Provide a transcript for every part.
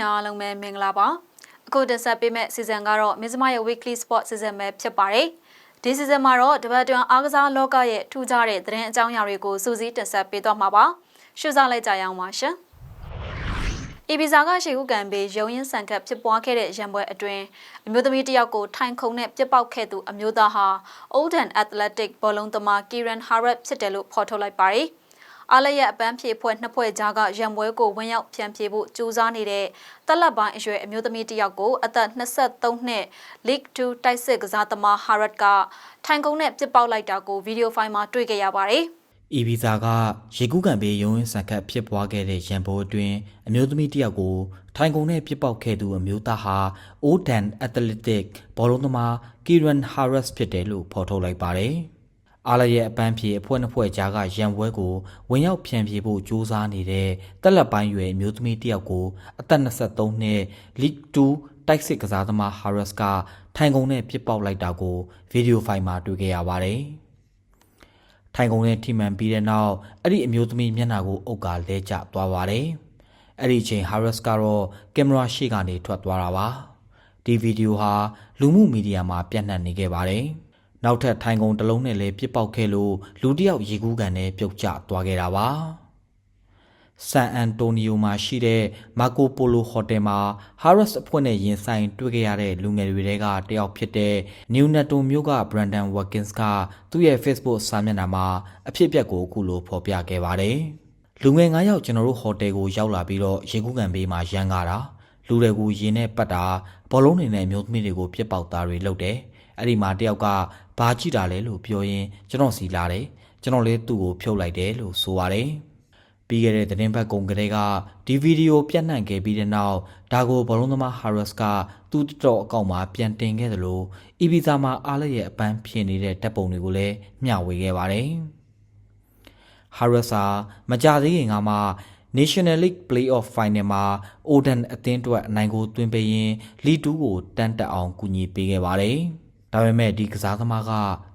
ရိသတ်များအားလုံးပဲမင်္ဂလာပါအခုတက်ဆက်ပေးမဲ့ season ကတော့မင်းစမရဲ့ weekly sport season ပဲဖြစ်ပါတယ်ဒီ season မှာတော့တပတ်တွင်အားကစားလောကရဲ့ထူးခြားတဲ့သတင်းအကြောင်းအရာတွေကိုစူးစီးတင်ဆက်ပေးသွားမှာပါရှုစားလိုက်ကြရအောင်ပါရှင်အီဘီဇာကရှေခုကံပေးရုံရင်ဆန်ကပ်ဖြစ်ပွားခဲ့တဲ့ရန်ပွဲအတွင်းအမျိုးသမီးတစ်ယောက်ကိုထိုင်ခုံနဲ့ပြစ်ပေါက်ခဲ့သူအမျိုးသားဟာ Old and Athletic ဘောလုံးသမား Kieran Harrop ဖြစ်တယ်လို့ဖော်ထုတ်လိုက်ပါတယ်။ အားလည်းရအပန်းဖြေဖွဲ့နှစ်ဖွဲ့ကြားကရံပွဲကိုဝင်ရောက်ဖြန့်ဖြေဖို့ကြိုးစားနေတဲ့တက်လက်ပိုင်းအရွယ်အမျိုးသမီးတစ်ယောက်ကိုအသက်23နှစ် League 2တိုက်စစ်ကစားသမား Harat ကထိုင်ကုန်းနဲ့ပြစ်ပေါက်လိုက်တာကိုဗီဒီယိုဖိုင်မှာတွေ့ခဲ့ရပါတယ်။အီဗီဇာကရေကူးကန်ပေးရုံးရင်းဆန်ခတ်ဖြစ်ပွားခဲ့တဲ့ရန်ဘိုးအတွင်းအမျိုးသမီးတစ်ယောက်ကိုထိုင်ကုန်နဲ့ပြစ်ပေါက်ခဲ့သူအမျိုးသားဟာ Oden Athletic ဘောလုံးသမား Kieran Harris ဖြစ်တယ်လို့ဖော်ထုတ်လိုက်ပါတယ်။ အားလရဲ့အပန်းဖြေအဖွဲ့နှစ်ဖွဲ့ကြားကရန်ပွဲကိုဝင်ရောက်ဖြန့်ဖြေဖို့ကြိုးစားနေတဲ့တက်လက်ပိုင်းရွယ်မျိုးသမီးတယောက်ကိုအသက်23နှစ် League 2တိုက်စစ်ကစားသမား Harris ကထိုင်ကုန်နဲ့ပြစ်ပေါက်လိုက်တာကိုဗီဒီယိုဖိုင်မှာတွေ့ခဲ့ရပါတယ်။ထိုင်ကုန်နဲ့ထိမှန်ပြီးတဲ့နောက်အဲ့ဒီအမျိုးသမီးမျက်နှာကိုအုပ်ကလဲကျသွားပါတယ်။အဲ့ဒီအချိန် Harris ကတော့ကင်မရာရှေ့ကနေထွက်သွားတာပါ။ဒီဗီဒီယိုဟာလူမှုမီဒီယာမှာပြန့်နှံ့နေခဲ့ပါတယ်။ နောက်ထပ်ထိုင်ကုန်တစ်လုံးနဲ့လည်းပြစ်ပေါက်ခဲ့လို့လူတစ်ယောက်ရေကူးကန်နဲ့ပြုတ်ကျသွားခဲ့တာပါဆန်အန်တိုနီယိုမှာရှိတဲ့မာကိုပိုလိုဟိုတယ်မှာ Harris အဖွဲ့နဲ့ရင်ဆိုင်တွေ့ခဲ့ရတဲ့လူငယ်တွေတဲကတယောက်ဖြစ်တဲ့ New Nato မြို့က Brandon Watkins ကသူ့ရဲ့ Facebook စာမျက်နှာမှာအဖြစ်အပျက်ကိုအခုလိုဖော်ပြခဲ့ပါတယ်။လူငယ်9ယောက်ကျွန်တော်တို့ဟိုတယ်ကိုရောက်လာပြီးတော့ရေကူးကန်ဘေးမှာရန်ကားတာလူတွေကိုရင်နဲ့ပတ်တာဘောလုံးတွေနဲ့မျိုးသမီးတွေကိုပြစ်ပေါက်တာတွေလုပ်တယ်။ အဲ့ဒီမှာတယောက်ကဘာကြည့်တာလဲလို့ပြောရင်းကျွန်တော်စီလာတယ်ကျွန်တော်လည်းသူ့ကိုဖြုတ်လိုက်တယ်လို့ဆိုပါတယ်ပြီးခဲ့တဲ့သတင်းပတ်ကုန်ကလေးကဒီဗီဒီယိုပြန့်နှံ့ခဲ့ပြီးတဲ့နောက်ဒါကိုဘလုံးသမား Harris ကသူ့တော်အကောင့်မှာပြန်တင်ခဲ့သလိုအီဘီဇာမှာအားလည်းရဲ့အပန်းဖြစ်နေတဲ့တပ်ပုံတွေကိုလည်းမျှဝေခဲ့ပါတယ်။ Harris ဟာမကြသေးခင်ကမှ National League Playoff Final မှာ Oden အသင်းအတွက်အနိုင်ကိုသွင်းပေးရင်း League 2ကိုတန်းတက်အောင်ကူညီပေးခဲ့ပါတယ်။ ဒါပေမဲ့ဒီကစားသမားက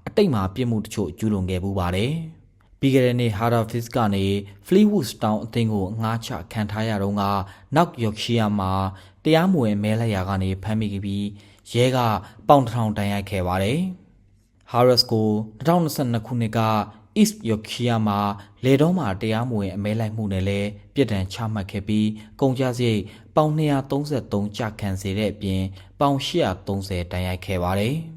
အတိတ်မှာပြစ်မှုတချို့ကျူးလွန်ခဲ့ပူပါတယ်။ပြီးခဲ့တဲ့နေ့ Huddersfield ကနေ Fleetwood Town အသင်းကိုငှားချခံထားရတော့က North Yorkshire မှာတရားမဝင်မဲလက်ရာကနေဖမ်းမိခဲ့ပြီးရဲကပေါင်ထောင်တန်ရိုက်ခဲ့ပါတယ်။ Harris ကို2022ခုနှစ်က East Yorkshire မှာလေတော့မှာတရားမဝင်အမဲလိုက်မှုနဲ့လည်းပြည်ဒဏ်ချမှတ်ခဲ့ပြီးကုန်ကျစရိတ်ပေါင်233ကျခံစေတဲ့အပြင်ပေါင်830တန်ရိုက်ခဲ့ပါတယ်။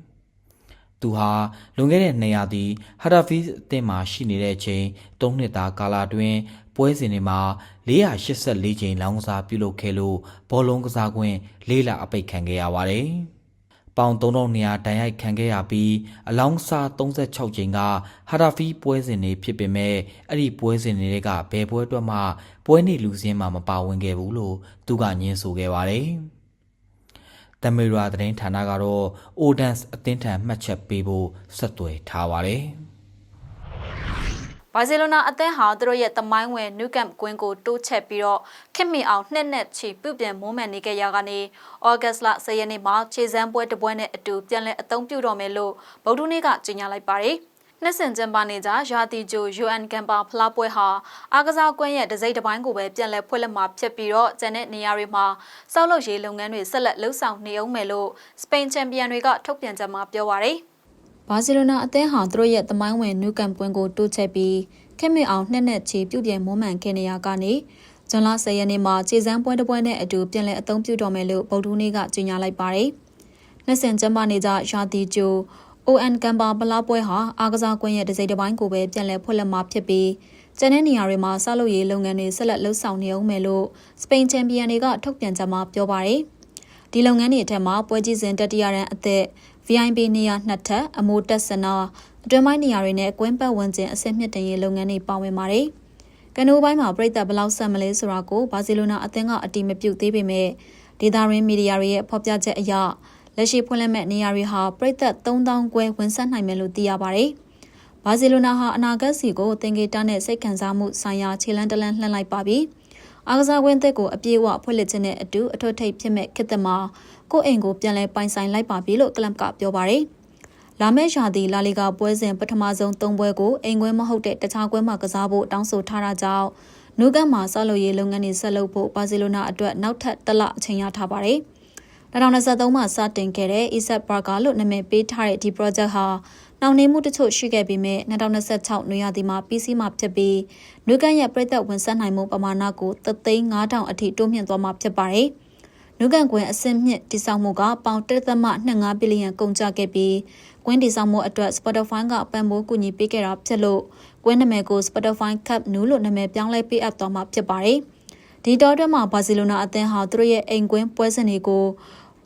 သူဟာလွန်ခဲ့တဲ့နေရာသည်ဟာဒါဖီးအသင်းမှာရှိနေတဲ့အချိန်၃နှစ်သားကာလအတွင်းပွဲစဉ်တွေမှာ484ချိန်လောင်းကစားပြုလုပ်ခဲ့လို့ဘောလုံးကစားခွင့်လေးလအပိတ်ခံခဲ့ရပါတယ်။ပေါင်3200တန်ရိုက်ခံခဲ့ရပြီးအလောင်းစား36ချိန်ကဟာဒါဖီးပွဲစဉ်တွေဖြစ်ပေမဲ့အဲ့ဒီပွဲစဉ်တွေကဘယ်ပွဲအတွက်မှပွဲနေလူစင်းမှာမပါဝင်ခဲ့ဘူးလို့သူကညင်းဆိုခဲ့ပါတယ်။ တမေရာသတင်းဌာနကတော့ Odans အသင်းထံမှတ်ချက်ပေးဖို့ဆက်သွယ်ထားပါတယ်။ဘာစီလိုနာအသင်းဟာသူတို့ရဲ့တမိုင်းဝင်နူးကမ်ကွင်းကိုတိုးချက်ပြီးတော့ခင်မီအောင်နှစ်နဲ့ချီပြုပြင်မွမ်းမံနေခဲ့ရကနေဩဂတ်စ်လ10ရက်နေ့မှာခြေစမ်းပွဲတစ်ပွဲနဲ့အတူပြန်လည်အသုံးပြုတော့မယ်လို့ဗုဒ္ဓနေ့ကကြေညာလိုက်ပါတယ်။ နှစ်ဆင်ကျင်းပနေကြရာတီဂျို UN ကမ်ပါဖလားပွဲဟာအားကစားကွင်းရဲ့ဒစိမ့်တစ်ပိုင်းကိုပဲပြန်လည်ဖွင့်လှစ်မှာဖြစ်ပြီးတော့ကျန်တဲ့နေရာတွေမှာစောက်လုပ်ရေးလုပ်ငန်းတွေဆက်လက်လှုပ်ဆောင်နေအောင်မယ်လို့စပိန်ချန်ပီယံတွေကထုတ်ပြန်ချက်မှာပြောပါရယ်ဘာစီလိုနာအသင်းဟာသူတို့ရဲ့တမိုင်းဝင်နူးကမ်ပွင်းကိုတိုးချဲ့ပြီးခင်မင်အောင်နှစ်နဲ့ချီပြုပြင်မွမ်းမံခဲ့နေရကနေဇွန်လ10ရက်နေ့မှာခြေစမ်းပွဲတစ်ပွဲနဲ့အတူပြန်လည်အသုံးပြုတော်မယ်လို့ဗုဒ္ဓဦးနေ့ကကြေညာလိုက်ပါတယ်။နှစ်ဆင်ကျင်းပနေကြရာတီဂျို ON ကမ်ပါပလားပွဲဟာအားကစားကွင်းရဲ့ဒစိမ့်တစ်ပိုင်းကိုပဲပြန်လည်ဖွင့်လှစ်မှာဖြစ်ပြီးကျန်တဲ့နေရာတွေမှာဆောက်လုပ်ရေးလုပ်ငန်းတွေဆက်လက်လှုပ်ဆောင်နေအောင်မယ်လို့စပိန်ချန်ပီယံတွေကထုတ်ပြန်ကြမှာပြောပါရယ်ဒီလုပ်ငန်းတွေအထက်မှာပွဲကြီးစဉ်တတိယရန်အသက် VIP နေရာနှစ်ထပ်အမိုးတက်စနာအတွင်းပိုင်းနေရာတွေနဲ့ကွင်းပတ်ဝန်းကျင်အဆင့်မြင့်တင်ရေးလုပ်ငန်းတွေပါဝင်ပါတယ်ကနိုးပိုင်းမှာပြည်သက်ဘလောက်ဆက်မလဲဆိုတာကိုဘာစီလိုနာအသင်းကအတီးမပြုတ်သေးပေမဲ့ဒေတာရင်းမီဒီယာတွေရဲ့ဖော်ပြချက်အရ လက်ရှိဖွင့်လှစ်မဲ့နေရာတွေဟာပြည်သက်3000ကျွဲဝင်ဆက်နိုင်မယ်လို့သိရပါတယ်။ဘာစီလိုနာဟာအနာဂတ်စီကိုသင်္ကေတနဲ့စိတ်ခံစားမှုဆိုင်ရာခြေလှမ်းတလန်းလှမ်းလိုက်ပါပြီ။အားကစားကွင်းသစ်ကိုအပြည့်အဝဖွင့်လှစ်ခြင်းနဲ့အတူအထွတ်ထိပ်ဖြစ်မဲ့ခေတ်သမှာကိုယ့်အိမ်ကိုပြန်လဲပိုင်ဆိုင်လိုက်ပါပြီလို့ကလပ်ကပြောပါတယ်။လာမယ့်ရာသီလာလီဂါပွဲစဉ်ပထမဆုံး၃ပွဲကိုအိမ်ကွင်းမဟုတ်တဲ့တခြားကွင်းမှာကစားဖို့တောင်းဆိုထားတာကြောင့်နူကန်မှာဆောက်လုပ်ရေးလုပ်ငန်းတွေဆက်လုပ်ဖို့ဘာစီလိုနာအတွက်နောက်ထပ်တစ်လအချိန်ရထားပါတယ်။ 2023မှာစတင်ခဲ့တဲ့ Isaac Barker လို့နာမည်ပေးထားတဲ့ဒီ project ဟာနှောင့်နှေးမှုတချို့ရှိခဲ့ပေမဲ့2026နွေရာသီမှာပြီးစီးမှာဖြစ်ပြီးနွေကန်ရဲ့ပြည်သက်ဝင်ဆက်နိုင်မှုပမာဏကို3,500အထိတိုးမြင့်သွားမှာဖြစ်ပါတယ်။နုကန်ကွင်းအစင်းမြင့်တိစောက်မှုကပေါင်1.25ဘီလီယံကုန်ကျခဲ့ပြီးကွင်းတိစောက်မှုအတွက် Spotify ကပံ့ပိုးကူညီပေးခဲ့တာဖြစ်လို့ကွင်းနာမည်ကို Spotify Cup နူးလို့နာမည်ပြောင်းလဲပေးအပ်သွားမှာဖြစ်ပါတယ်။ ဒီတော်တွင်းမှာဘာစီလိုနာအသင်းဟာသူတို့ရဲ့အိမ်ကွင်းပွဲစဉ်တွေကို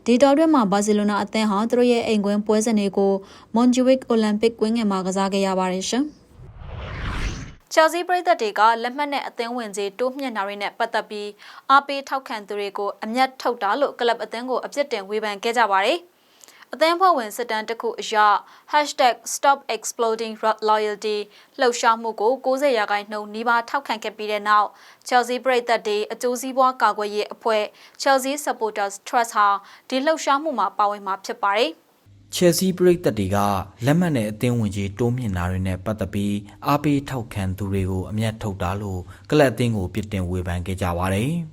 ဒီတော်တွင်းမှာဘာစီလိုနာအသင်းဟာသူတို့ရဲ့အိမ်ကွင်းပွဲစဉ်တွေကို Montjuic Olympic ကွင်းငယ်မှာကစားခဲ့ရပါတယ်ရှင်။ချယ်ဆီပရိသတ်တွေကလက်မှတ်နဲ့အသင်းဝင်ကြီးတိုးမြင့်တာတွေနဲ့ပတ်သက်ပြီးအားပေးထောက်ခံသူတွေကိုအမျက်ထုတ်တာလို့ကလပ်အသင်းကိုအပြစ်တင်ဝေဖန်ခဲ့ကြပါတယ်။ အသင်းဖွဲ့ဝင်စစ်တမ်းတစ်ခုအရ #stopexplodingloyalty လှုပ်ရှားမှုကို90ရာခိုင်နှုန်းနီးပါးထောက်ခံခဲ့ပြီးတဲ့နောက် Chelsea ပရိသတ်တွေအကျိုးစီးပွားကာကွယ်ရေးအဖွဲ့ Chelsea Supporters Trust ဟာဒီလှုပ်ရှားမှုမှာပါဝင်မှာဖြစ်ပါတယ်။ချယ်ဆီပရိသတ်တွေကလက်မှတ်နဲ့အသင်းဝင်ကြီးတိုးမြင့်တာတွေနဲ့ပတ်သက်ပြီးအားပေးထောက်ခံသူတွေကိုအမျက်ထုတ်တာလို့ကလပ်အသင်းကိုပြစ်တင်ဝေဖန်ခဲ့ကြပါတယ်။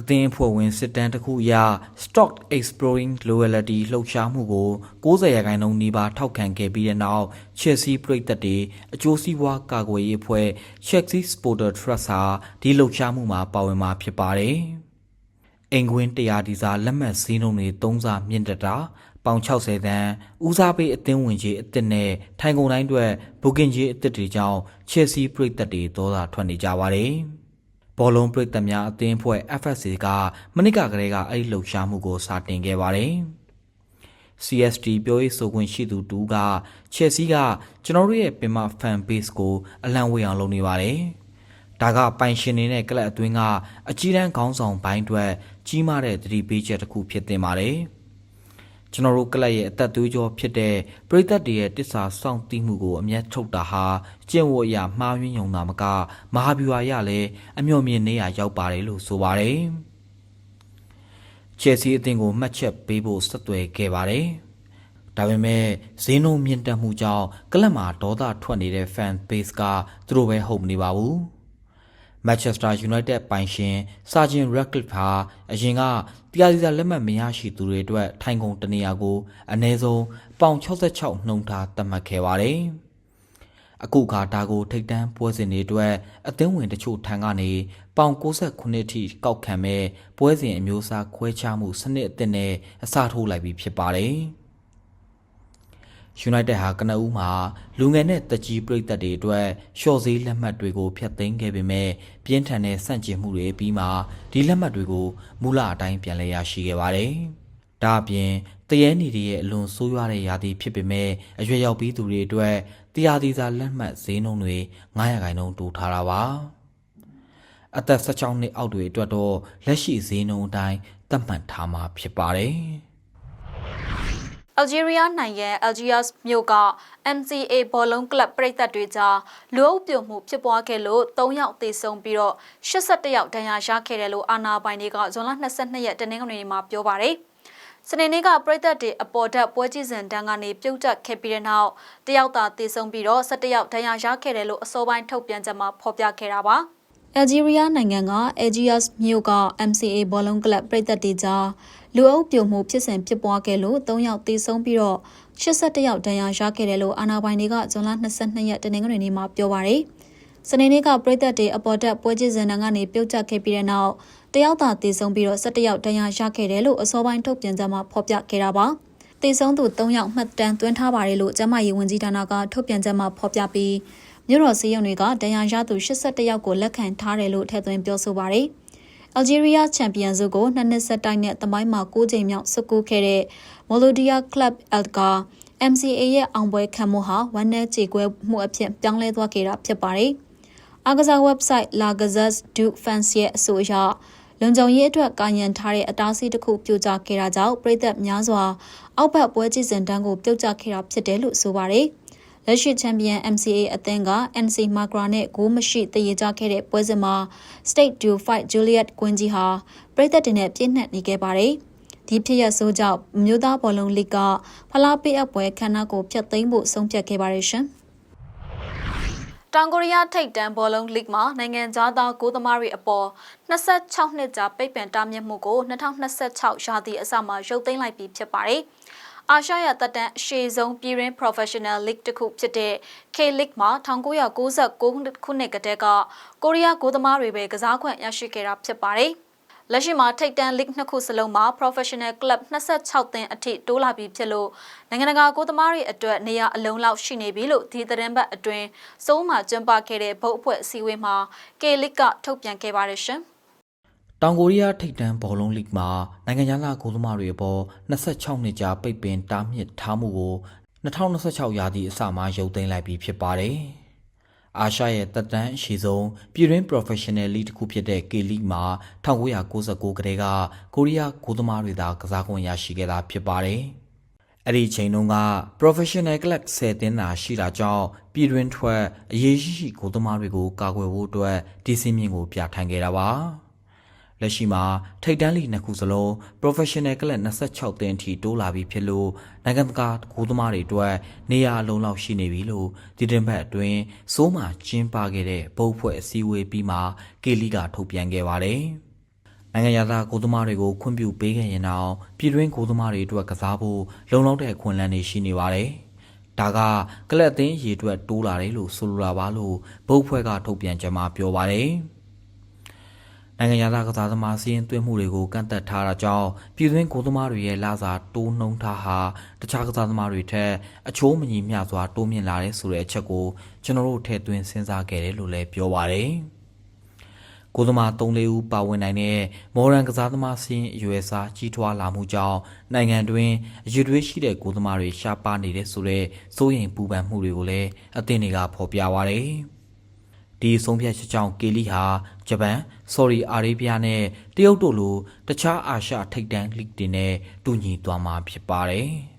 အသင်းအဖွဲ့ဝင်စစ်တမ်းတစ်ခုအရ Stock Exploring Loyalty လှုပ်ရှားမှုကို90ရာခိုင်နှုန်းနီးပါးထောက်ခံခဲ့ပြီးတဲ့နောက် Chelsea ပရိသတ်တွေအကျိုးစီးပွားကာကွယ်ရေးအဖွဲ့ Chelsea Supporter Trust ဟာဒီလှုပ်ရှားမှုမှာပါဝင်မှာဖြစ်ပါတယ်။အင်ကွင်းတရားဒီစာလက်မှတ်စည်းနှုန်းတွေ၃စာမြင့်တက်တာပေါင်60တန်းဦးစားပေးအသင်းဝင်ကြီးအစ်စ်နဲ့ထိုင်ကုန်တိုင်းအတွက်ဘူကင်ကြီးအစ်စ်တွေကြောင့် Chelsea ပရိသတ်တွေဒေါသထွက်နေကြပါတယ်။ ဘောလုံးပရိသတ်များအသင်းဖွဲ့ FSC ကမနစ်ကကလေးကအဲ့ဒီလှုပ်ရှားမှုကိုစတင်ခဲ့ပါတယ်။ CST ပြောရေးဆိုခွင့်ရှိသူတူက Chelsea ကကျွန်တော်တို့ရဲ့ပင်မ fan base ကိုအလံဝေအောင်လုပ်နေပါတယ်။ဒါကပိုင်ရှင်တွေနဲ့ကလပ်အသွင်းကအကြီးတန်းခေါင်းဆောင်ပိုင်းအတွက်ကြီးမားတဲ့သတိပေးချက်တစ်ခုဖြစ်တင်ပါတယ်။ ကျွန်တော်တို့ကလပ်ရဲ့အသက်သွေးကြောဖြစ်တဲ့ပရိသတ်တွေရဲ့တစ္ဆာစောင့်သိမှုကိုအမျက်ထုတ်တာဟာကျင့်ဝတ်အရာမှားယွင်းယုံတာမကမဟာဗျူဟာရလည်းအမျှော်မြင်နေရရောက်ပါတယ်လို့ဆိုပါတယ်။ချယ်ဆီအသင်းကိုမှတ်ချက်ပေးဖို့ဆက်သွယ်ခဲ့ပါတယ်။ဒါပေမဲ့ဈေးနှုန်းမြင့်တက်မှုကြောင့်ကလပ်မှာဒေါသထွက်နေတဲ့ fan base ကသူတို့ပဲဟုတ်မနေပါဘူး။ Manchester United ပိုင်ရှင်စာဂျင် Radcliffe ဟာအရင်ကတရားစီစာလက်မှတ်မရရှိသူတွေအတွက်ထိုင်ကုန်တနေရာကိုအနည်းဆုံးပေါင်66နှုန်းထားသတ်မှတ်ခဲ့ပါတယ်။အခုခါဒါကိုထိတ်တန်းပွဲစဉ်တွေအတွက်အသင်းဝင်တချို့ထံကနေပေါင်69အထိကောက်ခံမဲ့ပွဲစဉ်အမျိုးအစားခွဲခြားမှုစနစ်အသစ်နဲ့အစားထိုးလိုက်ပြီးဖြစ်ပါတယ်။ United ဟာကနဦးမှာလူငယ်နဲ့တကြီးပရိသတ်တွေအတွက်ရှော့ဈေးလက်မှတ်တွေကိုဖျက်သိမ်းခဲ့ပေမဲ့ပြင်းထန်တဲ့ဆန့်ကျင်မှုတွေပြီးမှဒီလက်မှတ်တွေကိုမူလအတိုင်းပြန်လည်ရရှိခဲ့ပါတယ်။ဒါအပြင်တရဲနီတွေရဲ့အလွန်ဆိုးရွားတဲ့ရာသီဖြစ်ပေမဲ့အရွယ်ရောက်ပြီးသူတွေအတွက်တရားသီးစာလက်မှတ်ဈေးနှုန်းတွေ900ခိုင်နှုန်းတိုးထားတာပါ။အသက်16နှစ်အောက်တွေအတွက်တော့လက်ရှိဈေးနှုန်းအတိုင်းသတ်မှတ်ထားမှာဖြစ်ပါတယ်။ အယ်ဂျီးရီးယားနိုင်ငံအယ်ဂျီယာစ်မြို့က MCA ဘောလုံးကလပ်ပရိသတ်တွေကြားလူအုပ်ပြုံမှုဖြစ်ပွားခဲ့လို့၃ယောက်သေဆုံးပြီးတော့81ယောက်ဒဏ်ရာရခဲ့တယ်လို့အာဏာပိုင်တွေကဇွန်လ22ရက်တနင်္ဂနွေနေ့မှာပြောပါတယ်။စနေနေ့ကပရိသတ်တွေအပေါ်ဓာတ်ပွဲကြည့်စဉ်တန်းကနေပြုတ်တက်ခဲ့ပြီးတဲ့နောက်တယောက်သာသေဆုံးပြီးတော့17ယောက်ဒဏ်ရာရခဲ့တယ်လို့အစောပိုင်းထုတ်ပြန်ချက်မှာဖော်ပြခဲ့တာပါ။အယ်ဂျီးရီးယားနိုင်ငံက Algiers မြို့က MCA ဘောလုံးကလပ်ပြည်သက်တွေကြား လူအုပ်ပြုံမှုဖြစ်စဉ်ဖြစ်ပွားခဲ့လို့၃ယောက်သေဆုံးပြီးတော့81ယောက်ဒဏ်ရာရခဲ့တယ်လို့အာဏာပိုင်တွေကဇွန်လ22ရက်တနင်္ဂနွေနေ့မှာပြောပါရယ်စနေနေ့ကပြည်သက်တွေအပေါ်တက်ပွဲချင်းစင်တန်းကနေပြုတ်ကျခဲ့ပြီးတဲ့နောက်တယောက်သာသေဆုံးပြီးတော့17ယောက်ဒဏ်ရာရခဲ့တယ်လို့အစောပိုင်းထုတ်ပြန်ကြမှာဖော်ပြခဲ့တာပါသေဆုံးသူ3ယောက်မှတ်တမ်းသွင်းထားပါတယ်လို့ကျမရေးဝန်ကြီးဌာနကထုတ်ပြန်ချက်မှာဖော်ပြပြီးမြို့တော်စီးရုံတွေကဒဏ်ရာရသူ81ယောက်ကိုလက်ခံထားတယ်လို့ထည့်သွင်းပြောဆိုပါရယ် အယ်ဂျီးရီးယားချန်ပီယံစုကိုနှစ်နှစ်ဆက်တိုက်နဲ့တမိုင်းမှာ9ချိန်မြောက်ဆွကူခဲ့တဲ့မိုလိုဒီယာကလပ်အယ်ဂါ MCA ရဲ့အောင်ပွဲခံမှုဟာဝန်내ကြေကွဲမှုအဖြစ်ပြောင်းလဲသွားခဲ့တာဖြစ်ပါတယ်။အားကစား website La Gazette du France ရဲ့အဆိုအရလုံခြုံရေးအတွက်ကာယံထားတဲ့အတားအဆီးတစ်ခုပြိုကျခဲ့တာကြောင့်ပြည်သက်များစွာအောက်ဘက်ပွဲကြည့်စင်တန်းကိုပြုတ်ကျခဲ့တာဖြစ်တယ်လို့ဆိုပါတယ်။ လက်ရှိချန်ပီယံ MCA အသင်းက NC Magra နဲ့ဂိုးမရှိတည်ရကြခဲ့တဲ့ပွဲစဉ်မှာ State Do Fight Juliet ကွင်းကြီးဟာပြည်သက်တင်နဲ့ပြည့်နှက်နေခဲ့ပါတယ်။ဒီဖြစ်ရဆိုးကြောင့်မြို့သားဘောလုံးလိကဖလားပေးအပ်ပွဲခမ်းနားကိုဖျက်သိမ်းဖို့ဆုံးဖြတ်ခဲ့ပါတယ်ရှင်။တောင်ကိုရီးယားထိပ်တန်းဘောလုံးလိဂ်မှာနိုင်ငံသားသားကိုသမားတွေအပေါ်26နှစ်ကြာပိတ်ပင်တားမြစ်မှုကို2026ရာသီအစမှာရုပ်သိမ်းလိုက်ပြီးဖြစ်ပါတယ်။ အာရှရတပ်တန်းအရှေ့ဆုံးပြည်ရင်း Professional League တစ်ခုဖြစ်တဲ့ K-League မှာ1999ခုနှစ်ကတည်းကကိုရီးယားကိုသမားတွေပဲကစားခွင့်ရရှိခဲ့တာဖြစ်ပါတယ်။လက်ရှိမှာထိပ်တန်း league နှစ်ခုစလုံးမှာ professional club 26သင်းအထိတိုးလာပြီးဖြစ်လို့နိုင်ငံတကာကိုသမားတွေအတွက်နေရာအလုံးလောက်ရှိနေပြီလို့ဒီသတင်းပတ်အတွင်းစိုးမှကျင်းပခဲ့တဲ့ဗုတ်အဖွဲ့အစည်းအဝေးမှာ K-League ကထုတ်ပြန်ခဲ့ပါတယ်ရှင်။ တောင်ကိုရီးယားထိပ်တန်းဘောလုံးလိဂ်မှာနိုင်ငံခြားသားဂိုးသမားတွေအပေါ်26နှစ်ကြာပိတ်ပင်တားမြစ်ထားမှုကို2026ရာသီအစမှာရုပ်သိမ်းလိုက်ပြီးဖြစ်ပါတယ်။အာရှရဲ့တက်တန်းအရှိဆုံးပြည်တွင်း professional league တစ်ခုဖြစ်တဲ့ K-League မှာ1999ကတည်းကကိုရီးယားဂိုးသမားတွေသာကစားခွင့်ရရှိခဲ့တာဖြစ်ပါတယ်။အဲ့ဒီချိန်တုန်းက professional club 10တင်းသာရှိတာကြောင့်ပြည်တွင်းထွက်အရေးရှိရှိဂိုးသမားတွေကိုကာကွယ်ဖို့အတွက်ဒီစင်းမြင့်ကိုပြဋ္ဌာန်းခဲ့တာပါ။ လက်ရှိမှာထိပ်တန်းလီနှစ်ခုစလုံး professional ကလပ်26တင်းအထိတိုးလာပြီးဖြစ်လို့နိုင်ငံတကာဂိုးသမားတွေအတွက်နေရာအလုံးလောက်ရှိနေပြီလို့ဒီတင်ဘက်အတွင်းစိုးမှာကျင်းပခဲ့တဲ့ဘုတ်ဖွဲ့အစည်းအဝေးပြီးမှကေလီကထုတ်ပြန်ခဲ့ပါတယ်။နိုင်ငံရသားကိုသမားတွေကိုခွင့်ပြုပေးခဲ့ရင်တော့ပြည်တွင်းကိုသမားတွေအတွက်ကစားဖို့လုံလောက်တဲ့အခွင့်အလမ်းတွေရှိနေပါတယ်။ဒါကကလပ်အသင်းရေအတွက်တိုးလာတယ်လို့ဆိုလိုတာပါလို့ဘုတ်ဖွဲ့ကထုတ်ပြန်ကြမှာပြောပါတယ်။ နိုင်ငံရသားကစားသမားစီးရင်သွင်းမှုတွေကိုကန့်သက်ထားတာကြောင့်ပြည်တွင်းကိုသမားတွေရဲ့လစာတိုးနှုံထားဟာတခြားကစားသမားတွေထက်အချိုးမညီမျှစွာတိုးမြင့်လာတဲ့ဆိုတဲ့အချက်ကိုကျွန်တော်တို့ထည့်သွင်းစဉ်းစားခဲ့တယ်လို့လည်းပြောပါတယ်။ကိုသမား၃၄ဦးပါဝင်နိုင်တဲ့မော်ရန်ကစားသမားစင်းအရွယ်စားကြီးထွားလာမှုကြောင့်နိုင်ငံတွင်အရွယ်တွေရှိတဲ့ကိုသမားတွေရှားပါနေတဲ့ဆိုတဲ့စိုးရိမ်ပူပန်မှုတွေကိုလည်းအသင်းတွေကဖော်ပြပါရယ်။ ဒီဆုံးဖြတ်ချက်ကြောင့်ကေလီဟာဂျပန်ဆော်ဒီအာရေဗျနဲ့တရုတ်တို့လိုတခြားအာရှထိပ်တန်းလိဂ်တွေနဲ့တူညီသွားမှာဖြစ်ပါတယ်။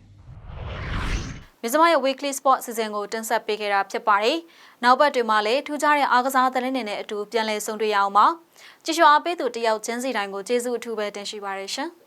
မြစမရဲ့ weekly sport စီစဉ်ကိုတင်ဆက်ပေးခဲ့တာဖြစ်ပါတယ်။နောက်ပတ်တွေမှာလည်းထူးခြားတဲ့အားကစားသတင်းတွေနဲ့အတူပြန်လည်ဆုံတွေ့ရအောင်ပါ။ကြည့်ရှုအားပေးသူတယောက်ချင်းစီတိုင်းကိုကျေးဇူးအထူးပဲတင်ရှိပါရရှင်။